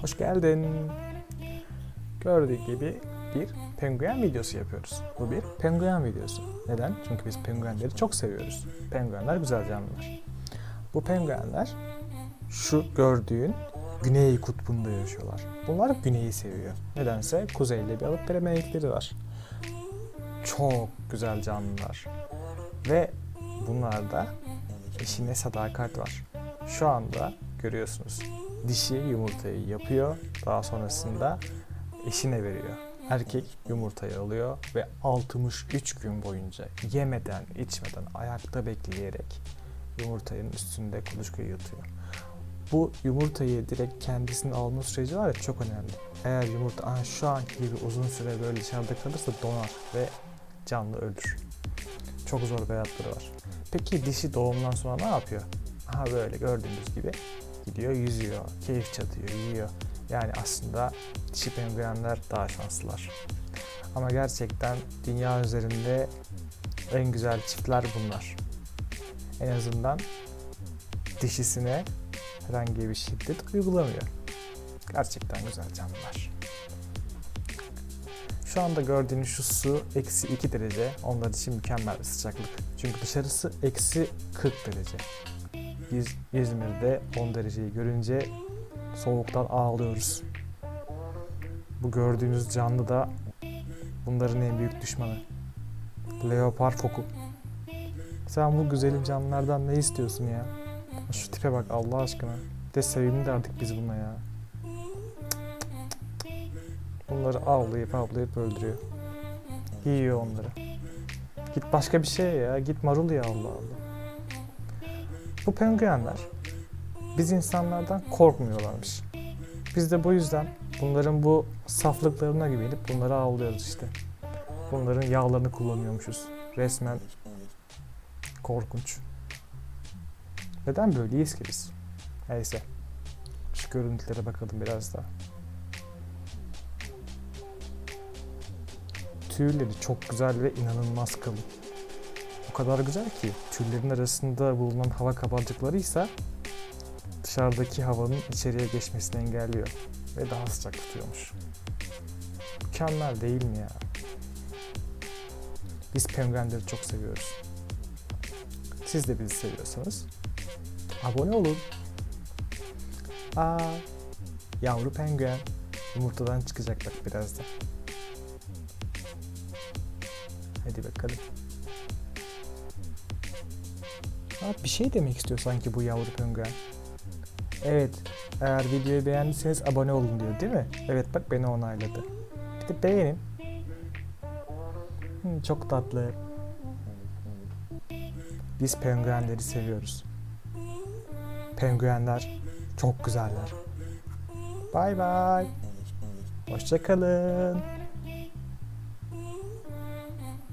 Hoş geldin. Gördüğü gibi bir penguen videosu yapıyoruz. Bu bir penguen videosu. Neden? Çünkü biz penguenleri çok seviyoruz. Penguenler güzel canlılar. Bu penguenler şu gördüğün güney kutbunda yaşıyorlar. Bunlar güneyi seviyor. Nedense kuzeyde bir alıp vereme var. Çok güzel canlılar. Ve bunlarda eşine sadakat var. Şu anda görüyorsunuz dişi yumurtayı yapıyor. Daha sonrasında eşine veriyor. Erkek yumurtayı alıyor ve 63 gün boyunca yemeden, içmeden, ayakta bekleyerek yumurtanın üstünde kuluçkayı yatıyor. Bu yumurtayı direkt kendisinin alma süreci var ya çok önemli. Eğer yumurta şu anki gibi uzun süre böyle dışarıda kalırsa donar ve canlı ölür. Çok zor bir hayatları var. Peki dişi doğumdan sonra ne yapıyor? Aha böyle gördüğünüz gibi gidiyor yüzüyor, keyif çatıyor, yiyor. Yani aslında dişi penguenler daha şanslılar. Ama gerçekten dünya üzerinde en güzel çiftler bunlar. En azından dişisine herhangi bir şiddet uygulamıyor. Gerçekten güzel canlılar. Şu anda gördüğünüz şu su eksi 2 derece. Onlar için mükemmel bir sıcaklık. Çünkü dışarısı eksi 40 derece. Biz İzmir'de 10 dereceyi görünce soğuktan ağlıyoruz. Bu gördüğünüz canlı da bunların en büyük düşmanı. Leopar foku. Sen bu güzelim canlılardan ne istiyorsun ya? Şu tipe bak Allah aşkına. Bir de sevimli de artık biz buna ya. Bunları avlayıp avlayıp öldürüyor. Yiyor onları. Git başka bir şey ya. Git marul ya Allah Allah. Bu penguenler biz insanlardan korkmuyorlarmış. Biz de bu yüzden bunların bu saflıklarına güvenip bunları avlıyoruz işte. Bunların yağlarını kullanıyormuşuz. Resmen korkunç. Neden böyleyiz ki biz? Neyse. Şu görüntülere bakalım biraz daha. Tüyleri çok güzel ve inanılmaz kalın. O kadar güzel ki tüylerin arasında bulunan hava kabarcıklarıysa dışarıdaki havanın içeriye geçmesini engelliyor ve daha sıcak tutuyormuş. Mükemmel değil mi ya? Biz penguenleri çok seviyoruz. Siz de bizi seviyorsanız abone olun. Aa, yavru penguen yumurtadan çıkacak bak birazdan. Hadi bakalım. Bir şey demek istiyor sanki bu yavru penguen. Evet, eğer videoyu beğendiyseniz abone olun diyor değil mi? Evet bak beni onayladı. Bir de beğenin. Hmm, çok tatlı. Biz penguenleri seviyoruz. Penguenler çok güzeller. Bay bay. Hoşçakalın.